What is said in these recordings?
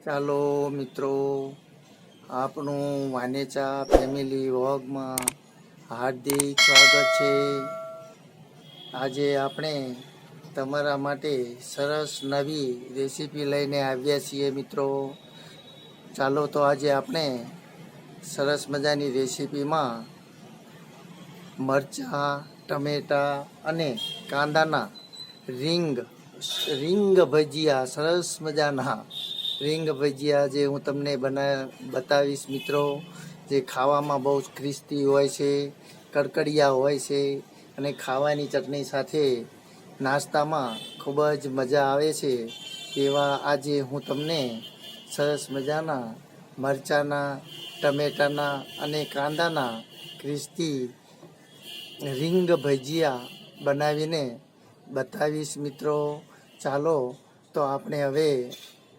ચાલો મિત્રો, આપનું વાનેચા ફેમિલી વોગમાં હાર્દિક સ્વાગત છે. આજે આપણે તમારા માટે સરસ નવી રેસીપી લઈને આવ્યા છીએ મિત્રો. ચાલો તો આજે આપણે સરસ મજાની રેસીપીમાં મરચાં, ટમેટાં અને કાંદાના રીંગ રીંગ ભજીયા સરસ મજાના રીંગ ભજીયા જે હું તમને બના, બતાવીશ મિત્રો, જે ખાવામાં બહુ જ ક્રિસ્પી હોય છે, કડકડિયા હોય છે અને ખાવાની ચટણી સાથે નાસ્તામાં ખૂબ જ મજા આવે છે. તેવા આજે હું તમને સરસ મજાના મરચાંના, ટમેટાના અને કાંદાના ક્રિસ્પી રીંગ ભજીયા બનાવીને બતાવીશ મિત્રો. ચાલો તો આપણે હવે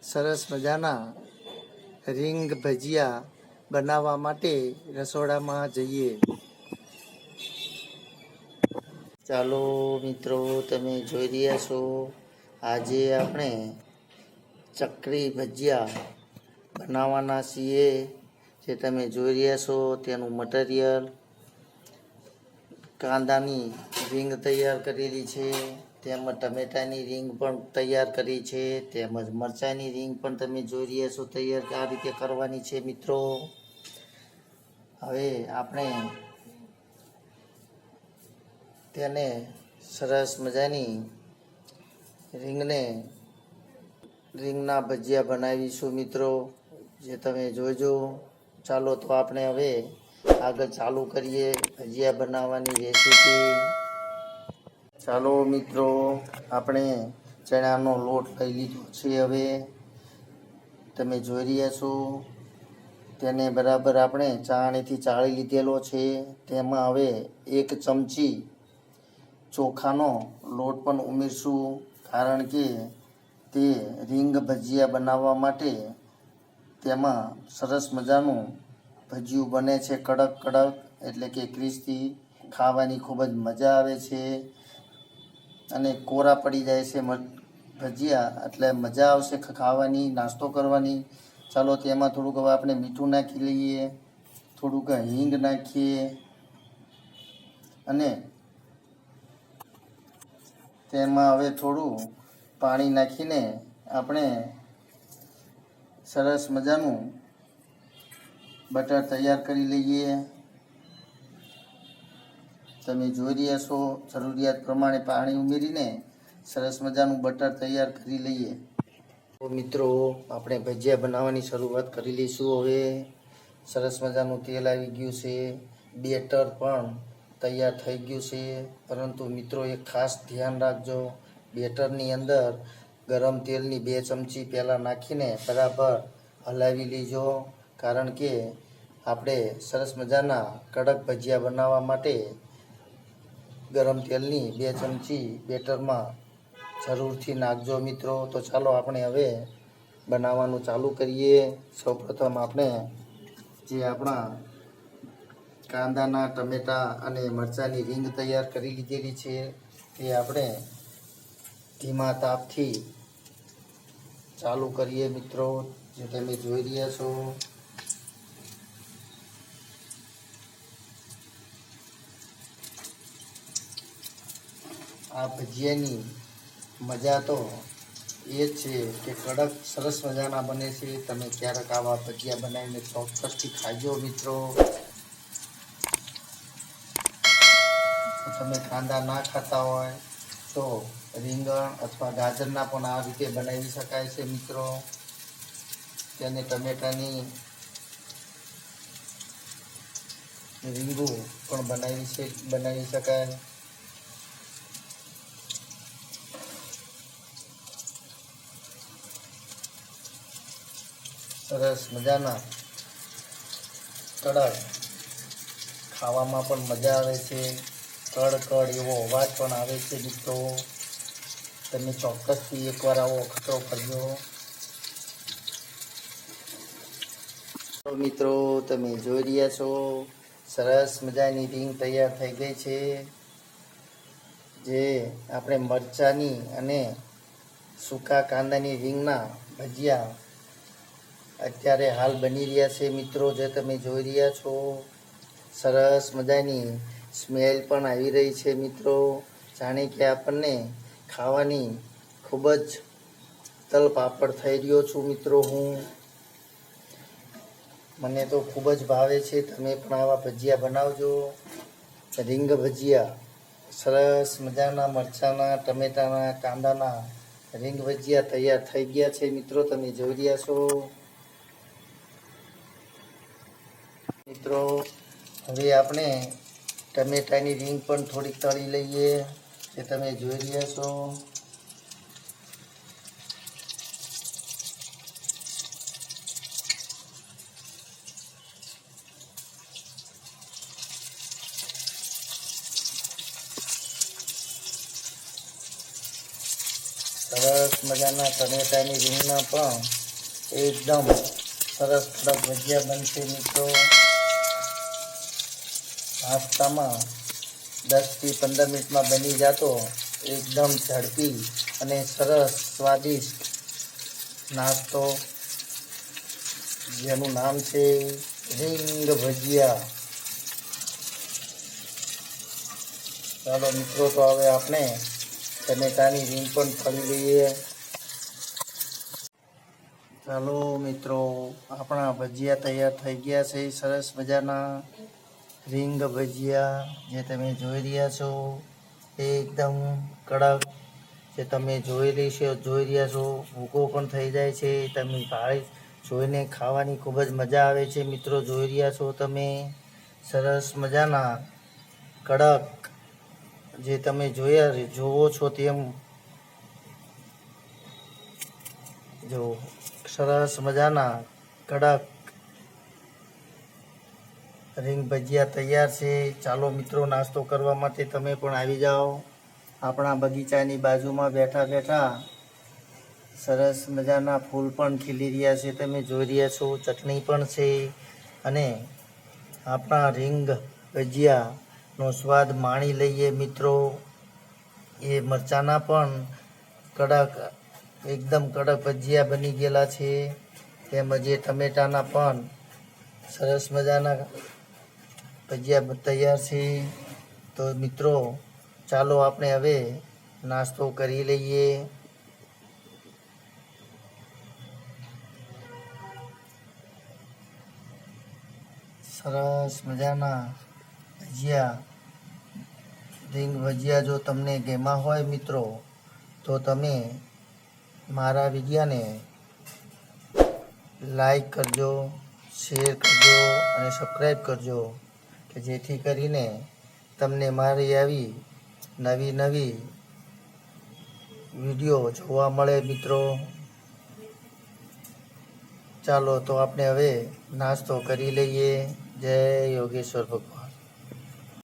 સરસ મજાના રીંગ ભજીયા બનાવવા માટે રસોડામાં જઈએ. ચાલો મિત્રો, તમે જોઈ રહ્યા છો, આજે આપણે ચકરી ભજીયા બનાવવાના છીએ. જે તમે જોઈ રહ્યા છો, તેનું મટીરિયલ, કાંદાની રીંગ તૈયાર કરેલી છે. તેમજ ટમેટાની રીંગ પણ તૈયાર કરી છે, તેમજ મરચાંની રીંગ પણ તમે જોઈ રહ્યા છો તૈયાર આ રીતે કરવાની છે મિત્રો. હવે આપણે તેને સરસ મજાની રીંગને રીંગના ભજીયા બનાવીશું મિત્રો. જે તમે જોજો. ચાલો તો આપણે હવે આગળ ચાલુ કરીએ ભજીયા બનાવવાની રેસીપી ચાલો મિત્રો, આપણે ચણાનો લોટ લઈ લીધો છે હવે. તમે જોઈ રહ્યા છો, તેને બરાબર આપણે ચાણીથી ચાળી લીધેલો છે. તેમાં હવે એક ચમચી ચોખાનો લોટ પણ ઉમેરશું, કારણ કે તે રીંગ ભજીયા બનાવવા માટે તેમાં સરસ મજાનું ભજીયું બને છે કડક કડક એટલે કે ક્રિસ્પી. ખાવાની ખૂબ જ મજા આવે છે. અને કોરા પડી જાય છે ભજીયા, એટલે મજા આવશે ખાવાની, નાસ્તો કરવાની. ચાલો તેમાં થોડુંક હવે આપણે મીઠું નાખી લઈએ, થોડુંક હિંગ નાખીએ. અને તેમાં હવે થોડું પાણી નાખીને આપણે સરસ મજાનું બટર તૈયાર કરી લઈએ. તમે જોઈ રહ્યા છો, જરૂરિયાત પ્રમાણે પાણી ઉમેરીને સરસ મજાનું બટર તૈયાર કરી લઈએ. તો મિત્રો, આપણે ભજીયા બનાવવાની શરૂઆત કરી લઈશું હવે. સરસ મજાનું તેલ આવી ગયું છે. બેટર પણ તૈયાર થઈ ગયું છે. પરંતુ મિત્રો, એક ખાસ ધ્યાન રાખજો. બેટરની અંદર ગરમ તેલની બે ચમચી પહેલાં નાખીને બરાબર હલાવી લેજો. કારણ કે આપણે સરસ મજાના કડક ભજીયા બનાવવા માટે ગરમ તેલની બે ચમચી બેટરમાં જરૂરથી નાખજો મિત્રો. તો ચાલો આપણે હવે બનાવવાનું ચાલુ કરીએ. સૌપ્રથમ આપણે જે આપણા કાંદાના ટમેટા અને મરચાંની રીંગ તૈયાર કરી લીધેલી છે તે આપણે ધીમા તાપથી ચાલુ કરીએ મિત્રો. જે તમે જોઈ રહ્યા છો આ ભજીયાની મજા તો એ છે કે કડક, સરસ મજાના બને છે. તમે ક્યારેક આવા ભજીયા બનાવીને ચોક્કસથી ખાજો મિત્રો. તમે કાંદા ના ખાતા હોય તો રીંગણ અથવા ગાજરના પણ આ રીતે બનાવી શકાય છે મિત્રો. તેને ટમેટાની રીંગું પણ બનાવી છે બનાવી શકાય. સરસ મજાના કડક ખાવામાં પણ મજા આવે છે. કડ કડ એવો અવાજ પણ આવે છે મિત્રો. તમે ચોક્કસથી એકવાર આવો અખતરો કરજો. મિત્રો, તમે જોઈ રહ્યા છો. સરસ મજાની રીંગ તૈયાર થઈ ગઈ છે. જે આપણે મરચાંની અને સૂકા કાંદાની રીંગના ભજીયા અત્યારે હાલ બની રહ્યા છે મિત્રો, જે તમે જોઈ રહ્યા છો. સરસ મજાની સ્મેલ પણ આવી રહી છે મિત્રો. જાણે કે આપણને ખાવાની ખૂબ જ તલ પાપડ થઈ રહ્યો છું મિત્રો હું. મને તો ખૂબ જ ભાવે છે, તમે પણ આવા ભજીયા બનાવજો. રીંગ ભજીયા, સરસ મજાના મરચાના, ટમેટાના, કાંદાના રીંગ ભજીયા તૈયાર થઈ ગયા છે મિત્રો, તમે જોઈ રહ્યા છો. મિત્રો, હવે આપણે ટમેટાની રીંગ પણ થોડીક તળી લઈએ, જે તમે જોઈ રહ્યા છો. સરસ મજાના ટમેટાની રીંગણા પણ એકદમ સરસ કડક ભજીયા બનશે મિત્રો. નાસ્તામાં દસથી પંદર મિનિટમાં બની જતો એકદમ ઝડપી અને સરસ સ્વાદિષ્ટ નાસ્તો, જેનું નામ છે રીંગ ભજીયા. ચાલો મિત્રો, તો હવે આપણે ટમેટાની રીંગ પણ ફરી લઈએ. ચાલો મિત્રો, આપણા ભજીયા તૈયાર થઈ ગયા છે. સરસ મજાના. રીંગ ભજીયા જે તમે જોઈ રહ્યા છો એકદમ કડક જે તમે જોઈ રહી છો જોઈ રહ્યા છો, ભૂકો પણ થઈ જાય છે, તમે ભાઈ જોઈને ખાવાની ખૂબ જ મજા આવે છે. મિત્રો, જોઈ રહ્યા છો તમે? સરસ મજાના કડક જે તમે જોયા જોવો છો તેમ. જો સરસ મજાના કડક રીંગ ભજીયા તૈયાર છે. ચાલો મિત્રો, નાસ્તો કરવા માટે તમે પણ આવી જાઓ. આપણા બગીચાની બાજુમાં બેઠા બેઠા સરસ મજાના ફૂલ પણ ખીલી રહ્યા છે. તમે જોઈ રહ્યા છો, ચટણી પણ છે અને આપણા રીંગ ભજીયાનો સ્વાદ માણી લઈએ મિત્રો. એ મરચાના પણ કડક, એકદમ કડક ભજીયા બની ગયેલા છે. તેમજ એ ટમેટાના પણ સરસ મજાના ભજીયા તૈયાર છે. તો મિત્રો, ચાલો આપણે હવે નાસ્તો કરી લઈએ. સરસ મજાના ભજીયા, રીંગ ભજીયા જો તમને ગેમા હોય મિત્રો, તો તમે મારા વિડીયાને લાઈક કરજો, શેર કરજો અને સબસ્ક્રાઈબ કરજો. કે જેથી કરીને તમને મારી આવી નવી નવી વીડિયો જોવા મળે મિત્રો. ચાલો તો આપણે હવે નાસ્તો કરી લઈએ. જય યોગેશ્વર ભગવાન.